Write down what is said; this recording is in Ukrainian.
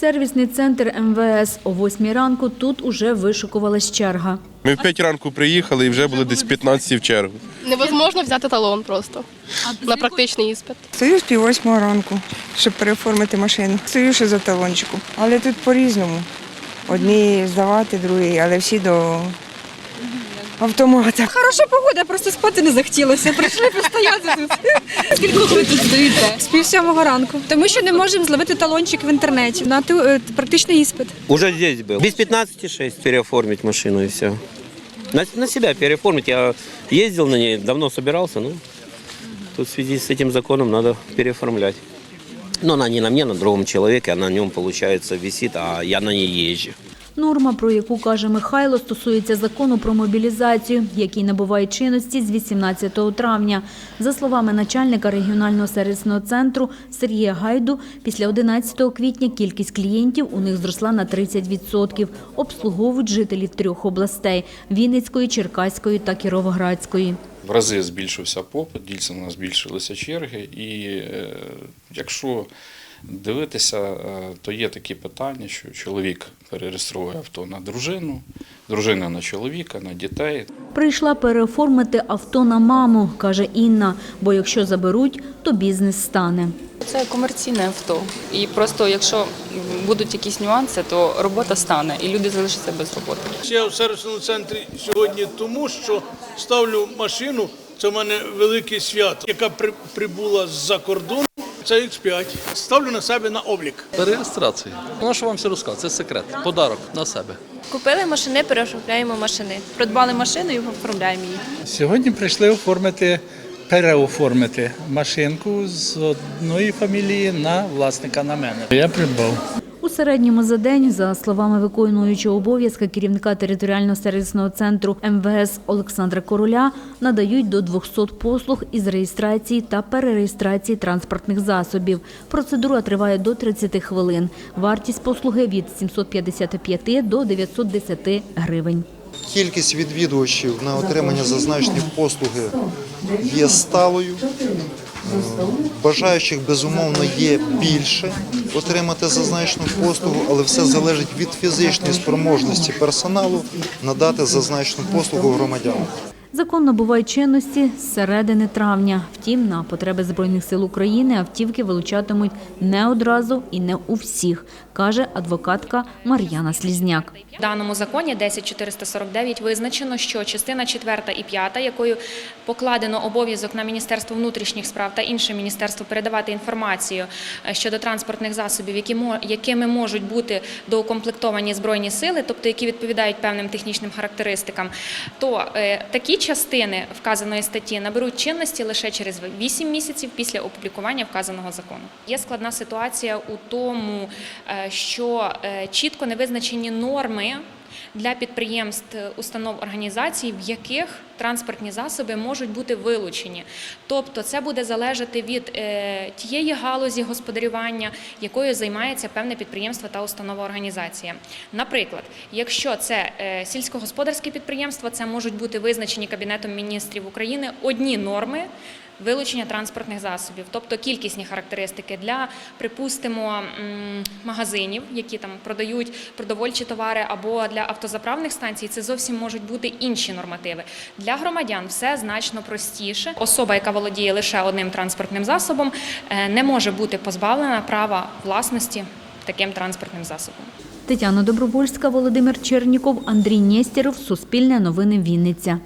Сервісний центр МВС о 8 ранку тут уже вишикувалась черга. Ми в 5 ранку приїхали і вже були десь 15 в чергу. Невозможно взяти талон просто на практичний іспит. Стою з пів восьмого ранку, щоб переоформити машину. Стою ще за талончиком. Але тут по-різному. Одні здавати, другі, але всі до автомата. Хороша погода, просто спати не захотілося. Прийшли постояти тут. Скільки ви тут стоїте? З пів сьомого ранку. Тому що не можемо зловити талончик в інтернеті на ту- е, практичний іспит. Уже здесь был. Без 15,6 переоформить машину и все. На, на себя переоформить. Я ездил на ней, давно собирался, но тут в связи с этим законом надо переоформлять. Но она не на мне, на другом человеке, она на нем, получается, висит, а я на ней езжу. Норма, про яку каже Михайло, стосується закону про мобілізацію, який набуває чинності з 18 травня. За словами начальника регіонального сервісного центру Сергія Гайду, після 11 квітня кількість клієнтів у них зросла на 30%. Обслуговують жителів трьох областей – Вінницької, Черкаської та Кіровоградської. В рази збільшився попит, дійсно збільшилися черги. І е, якщо дивитися, е, то є такі питання, що чоловік перереєстровує авто на дружину, дружина на чоловіка, на дітей. Прийшла переоформити авто на маму, каже Інна, бо якщо заберуть, то бізнес стане. Це комерційне авто. І просто якщо будуть якісь нюанси, то робота стане і люди залишаться без роботи. Я в сервісному центрі сьогодні тому, що ставлю машину. Це в мене велике свято, яка при- прибула з-за кордону. Це X5. Ставлю на себе на облік. Реєстрація. Ну, що вам все розказувати? Це секрет. Подарок на себе. Купили машини, переоформляємо машини. Придбали машину і оформляємо її. Сьогодні прийшли оформити, переоформити машинку з одної фамілії на власника на мене. Я придбав. Середньому за день, за словами виконуючого обов'язки керівника територіального сервісного центру МВС Олександра Короля, надають до 200 послуг із реєстрації та перереєстрації транспортних засобів. Процедура триває до 30 хвилин. Вартість послуги від 755 до 910 гривень. Кількість відвідувачів на отримання зазначених послуги є сталою. Бажаючих безумовно є більше отримати зазначену послугу, але все залежить від фізичної спроможності персоналу надати зазначену послугу громадянам. Закон набуває чинності з середини травня. Втім, на потреби Збройних сил України автівки вилучатимуть не одразу і не у всіх, каже адвокатка Мар'яна Слізняк. В даному законі 10449 визначено, що частина 4 і 5, якою покладено обов'язок на Міністерство внутрішніх справ та інше міністерство передавати інформацію е, щодо транспортних засобів, якими можуть бути доукомплектовані збройні сили, тобто які відповідають певним технічним характеристикам, то е, такі частини вказаної статті наберуть чинності лише через 8 місяців після опублікування вказаного закону. Є складна ситуація у тому, е, що е, чітко не визначені норми для підприємств, установ організацій, в яких транспортні засоби можуть бути вилучені. Тобто це буде залежати від е, тієї галузі господарювання, якою займається певне підприємство та установа організація. Наприклад, якщо це е, сільськогосподарське підприємство, це можуть бути визначені Кабінетом міністрів України одні норми. Вилучення транспортних засобів, тобто кількісні характеристики для, припустимо, магазинів, які там продають продовольчі товари, або для автозаправних станцій, це зовсім можуть бути інші нормативи. Для громадян все значно простіше. Особа, яка володіє лише одним транспортним засобом, е, не може бути позбавлена права власності таким транспортним засобом. Тетяна Добровольська, Володимир Черніков, Андрій Нєстєров, Суспільне новини Вінниця.